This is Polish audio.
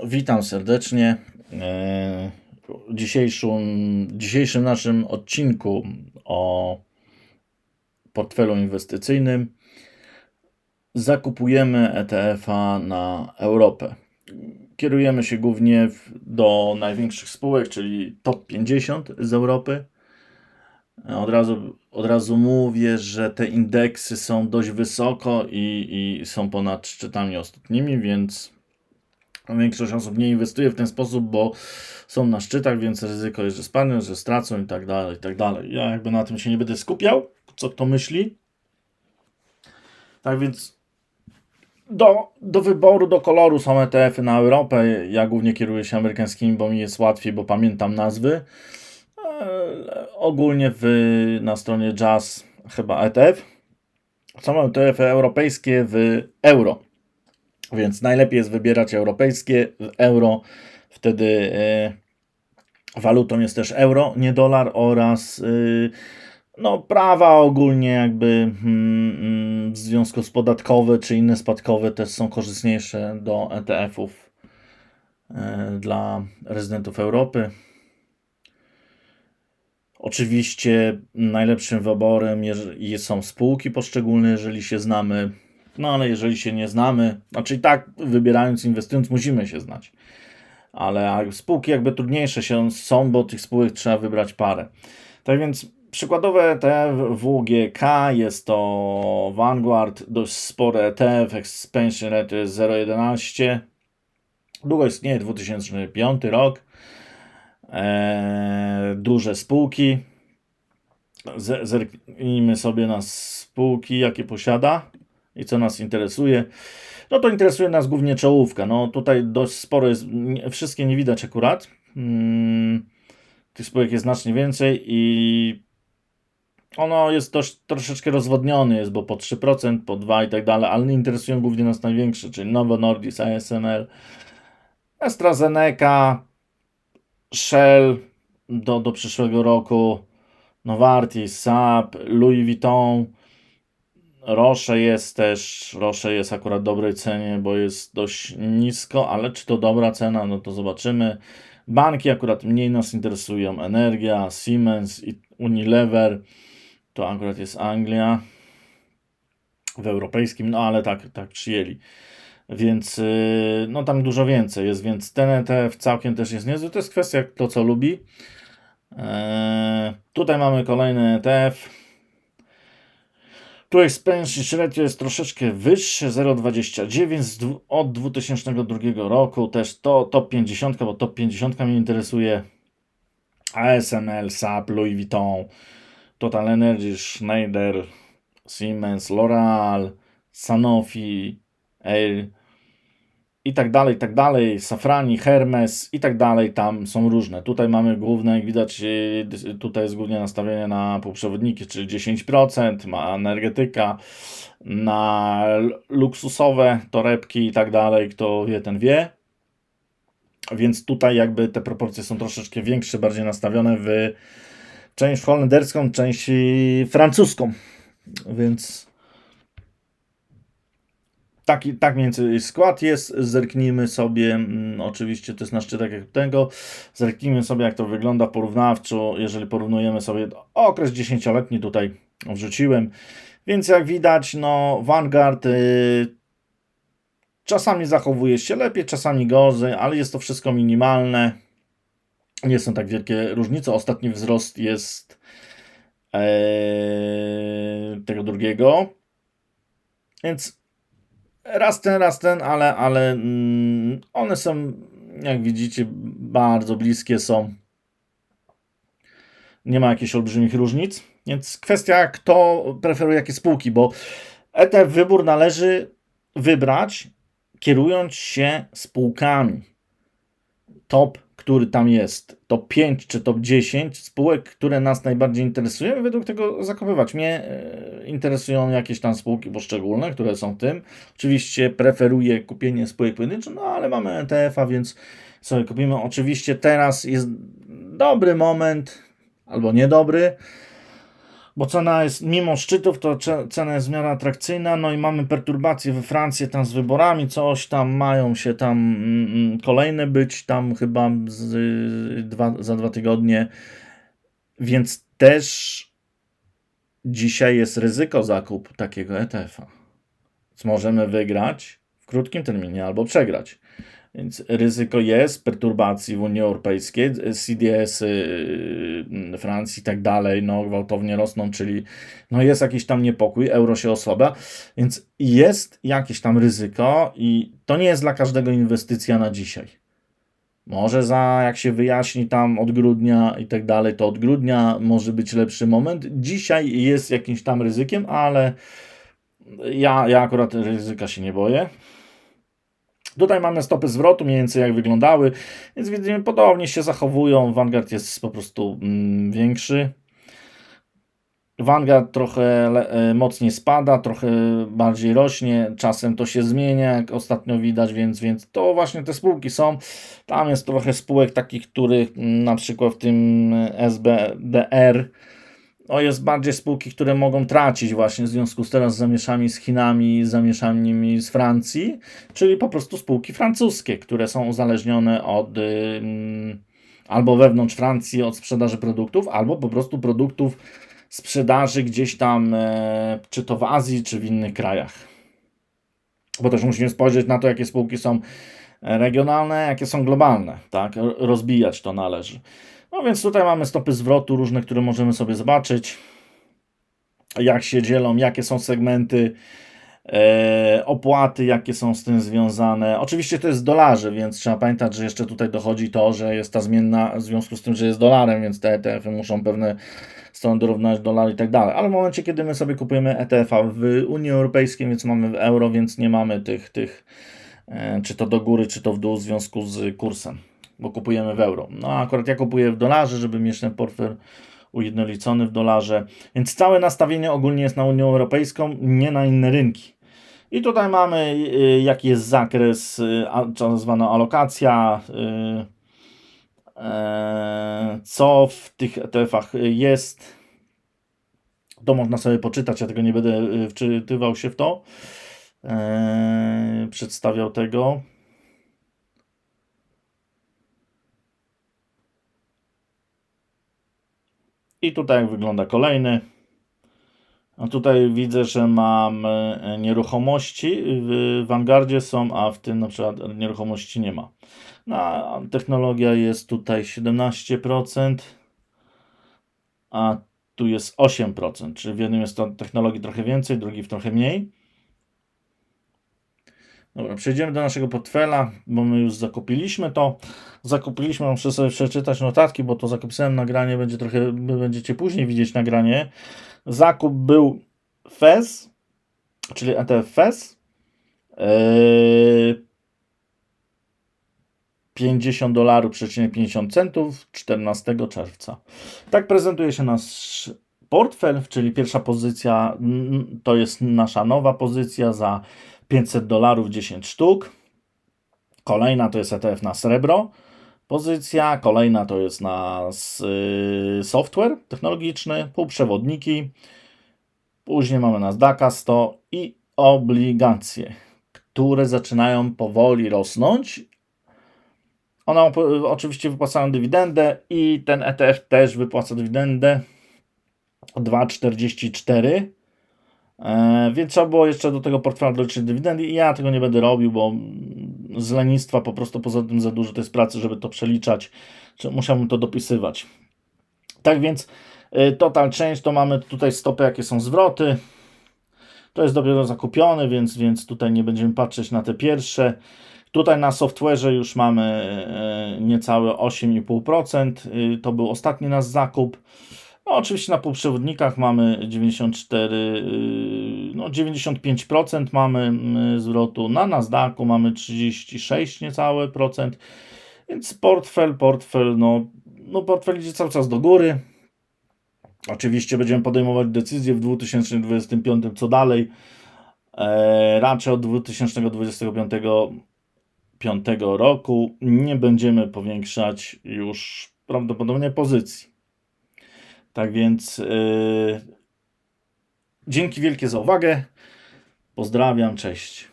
Witam serdecznie. E, W dzisiejszym, dzisiejszym naszym odcinku o portfelu inwestycyjnym zakupujemy ETF-a na Europę. Kierujemy się głównie do największych spółek, czyli top 50 z Europy. Od razu, od razu mówię, że te indeksy są dość wysoko i, i są ponad szczytami ostatnimi, więc Większość osób nie inwestuje w ten sposób, bo są na szczytach, więc ryzyko jest, że spadną, że stracą i tak dalej, i tak dalej. Ja jakby na tym się nie będę skupiał, co kto myśli. Tak więc do, do wyboru, do koloru są ETF-y na Europę. Ja głównie kieruję się amerykańskimi, bo mi jest łatwiej, bo pamiętam nazwy. Ale ogólnie w, na stronie Jazz chyba ETF. Są ETF-y europejskie w euro. Więc najlepiej jest wybierać europejskie euro. Wtedy e, walutą jest też euro, nie dolar oraz y, no, prawa ogólnie jakby mm, mm, w związku z podatkowe czy inne spadkowe też są korzystniejsze do ETF-ów e, dla rezydentów Europy. Oczywiście najlepszym wyborem są spółki poszczególne, jeżeli się znamy. No ale jeżeli się nie znamy, znaczy i tak wybierając, inwestując, musimy się znać. Ale spółki jakby trudniejsze się są, bo tych spółek trzeba wybrać parę. Tak więc przykładowe ETF WGK jest to Vanguard, dość spory ETF, expansion rate jest 0,11. Długo istnieje, 2005 rok. Eee, duże spółki. Zerknijmy sobie na spółki, jakie posiada i co nas interesuje. No to interesuje nas głównie czołówka. No tutaj dość sporo jest, wszystkie nie widać akurat. Mm, tych spółek jest znacznie więcej i ono jest dość troszeczkę rozwodniony jest, bo po 3%, po 2 i tak dalej, ale interesują głównie nas największe, czyli Novo Nordisk, ASML, AstraZeneca, Shell do, do przyszłego roku, Novartis, SAP, Louis Vuitton, Roche jest też, Roche jest akurat w dobrej cenie, bo jest dość nisko, ale czy to dobra cena, no to zobaczymy. Banki akurat mniej nas interesują, Energia, Siemens i Unilever, to akurat jest Anglia w europejskim, no ale tak, tak przyjęli. Więc yy, no tam dużo więcej jest, więc ten ETF całkiem też jest niezły. To jest kwestia kto co lubi. Eee, tutaj mamy kolejny ETF. Tu expansion średnio jest troszeczkę wyższe, 0,29 z dwu- od 2002 roku. Też to top 50, bo top 50 mnie interesuje. ASML, SAP, Louis Vuitton, Total Energy, Schneider, Siemens, L'Oreal, Sanofi, Air i tak dalej, i tak dalej, Safrani, Hermes i tak dalej, tam są różne. Tutaj mamy główne, jak widać, dys- tutaj jest głównie nastawienie na półprzewodniki, czyli 10%, ma energetyka, na luksusowe torebki i tak dalej, kto wie, ten wie. Więc tutaj jakby te proporcje są troszeczkę większe, bardziej nastawione w część holenderską, część francuską. Więc taki, tak mniej więcej skład jest. Zerknijmy sobie, mm, oczywiście to jest na szczytach jak tego, zerknijmy sobie jak to wygląda porównawczo, jeżeli porównujemy sobie okres dziesięcioletni tutaj wrzuciłem. Więc jak widać, no Vanguard y, czasami zachowuje się lepiej, czasami gorzej, ale jest to wszystko minimalne. Nie są tak wielkie różnice. Ostatni wzrost jest e, tego drugiego. Więc raz ten, raz ten, ale, ale mm, one są, jak widzicie, bardzo bliskie są. Nie ma jakichś olbrzymich różnic. Więc kwestia, kto preferuje jakie spółki, bo ETF wybór należy wybrać, kierując się spółkami. Top, który tam jest, top 5 czy top 10 spółek, które nas najbardziej interesują, i według tego zakupywać. Mnie e, interesują jakieś tam spółki poszczególne, które są tym. Oczywiście preferuję kupienie spółek pojedynczych, no ale mamy ETF-a, więc sobie kupimy. Oczywiście teraz jest dobry moment, albo niedobry, bo cena jest, mimo szczytów, to cena jest w miarę atrakcyjna, no i mamy perturbacje we Francji tam z wyborami, coś tam mają się tam mm, mm, kolejne być, tam chyba z, dwa, za dwa tygodnie, więc też dzisiaj jest ryzyko zakup takiego ETF-a. Możemy wygrać w krótkim terminie albo przegrać. Więc ryzyko jest perturbacji w Unii Europejskiej, CDS y, Francji i tak dalej, no gwałtownie rosną, czyli no jest jakiś tam niepokój, euro się osłabia, więc jest jakieś tam ryzyko i to nie jest dla każdego inwestycja na dzisiaj. Może za, jak się wyjaśni tam od grudnia i tak dalej, to od grudnia może być lepszy moment. Dzisiaj jest jakimś tam ryzykiem, ale ja, ja akurat ryzyka się nie boję. Tutaj mamy stopy zwrotu, mniej więcej jak wyglądały, więc widzimy, podobnie się zachowują. Vanguard jest po prostu mm, większy. Vanguard trochę le, e, mocniej spada, trochę bardziej rośnie, czasem to się zmienia, jak ostatnio widać, więc, więc to właśnie te spółki są. Tam jest trochę spółek takich, których mm, na przykład w tym SBDR o jest bardziej spółki, które mogą tracić właśnie w związku z teraz zamieszami z Chinami, zamieszanymi z Francji, czyli po prostu spółki francuskie, które są uzależnione od albo wewnątrz Francji od sprzedaży produktów, albo po prostu produktów sprzedaży gdzieś tam, e, czy to w Azji, czy w innych krajach. Bo też musimy spojrzeć na to, jakie spółki są regionalne, jakie są globalne, tak? Rozbijać to należy. No więc tutaj mamy stopy zwrotu różne, które możemy sobie zobaczyć. Jak się dzielą, jakie są segmenty, e, opłaty, jakie są z tym związane. Oczywiście to jest dolarze, więc trzeba pamiętać, że jeszcze tutaj dochodzi to, że jest ta zmienna w związku z tym, że jest dolarem, więc te ETF-y muszą pewne strony dorównać dolar i tak dalej. Ale w momencie, kiedy my sobie kupujemy ETF-a w Unii Europejskiej, więc mamy w euro, więc nie mamy tych, tych czy to do góry, czy to w dół w związku z kursem bo kupujemy w euro. No akurat ja kupuję w dolarze, żeby mieć ten portfel ujednolicony w dolarze. Więc całe nastawienie ogólnie jest na Unię Europejską, nie na inne rynki. I tutaj mamy y, jaki jest zakres, y, co zwano alokacja, y, e, co w tych ETF-ach jest. To można sobie poczytać, ja tego nie będę wczytywał się w to. E, przedstawiał tego. I tutaj wygląda kolejny. A tutaj widzę, że mam e, nieruchomości. W Vanguardzie są, a w tym na przykład nieruchomości nie ma. No, technologia jest tutaj 17%, a tu jest 8%, czyli w jednym jest to technologii trochę więcej, drugi w trochę mniej. Dobra, przejdziemy do naszego portfela, bo my już zakupiliśmy to. Zakupiliśmy, muszę sobie przeczytać notatki, bo to zakupisałem nagranie, będzie trochę, będziecie później widzieć nagranie. Zakup był FES, czyli ETF FES. Yy, 50 dolarów, 50 centów 14 czerwca. Tak prezentuje się nasz portfel, czyli pierwsza pozycja to jest nasza nowa pozycja za 500 dolarów 10 sztuk. Kolejna to jest ETF na srebro pozycja. Kolejna to jest na y, software technologiczny, półprzewodniki. Później mamy Nasdaqa 100 i obligacje, które zaczynają powoli rosnąć. One oczywiście wypłacają dywidendę i ten ETF też wypłaca dywidendę 2,44 E, więc trzeba było jeszcze do tego portfela doliczyć dywidendy i ja tego nie będę robił, bo z lenistwa po prostu poza tym za dużo to jest pracy, żeby to przeliczać. Musiałbym to dopisywać. Tak więc e, total change to mamy tutaj stopy, jakie są zwroty. To jest dopiero zakupiony, więc, więc tutaj nie będziemy patrzeć na te pierwsze. Tutaj na software'ze już mamy e, niecałe 8,5%. To był ostatni nasz zakup. No, oczywiście na półprzewodnikach mamy 94, y, no 95% mamy y, zwrotu, na Nasdaqu mamy 36 niecałe procent, więc portfel, portfel, no, no portfel idzie cały czas do góry. Oczywiście będziemy podejmować decyzje w 2025 co dalej. E, raczej od 2025 5 roku nie będziemy powiększać już prawdopodobnie pozycji. Tak więc yy, dzięki wielkie za uwagę. Pozdrawiam, cześć.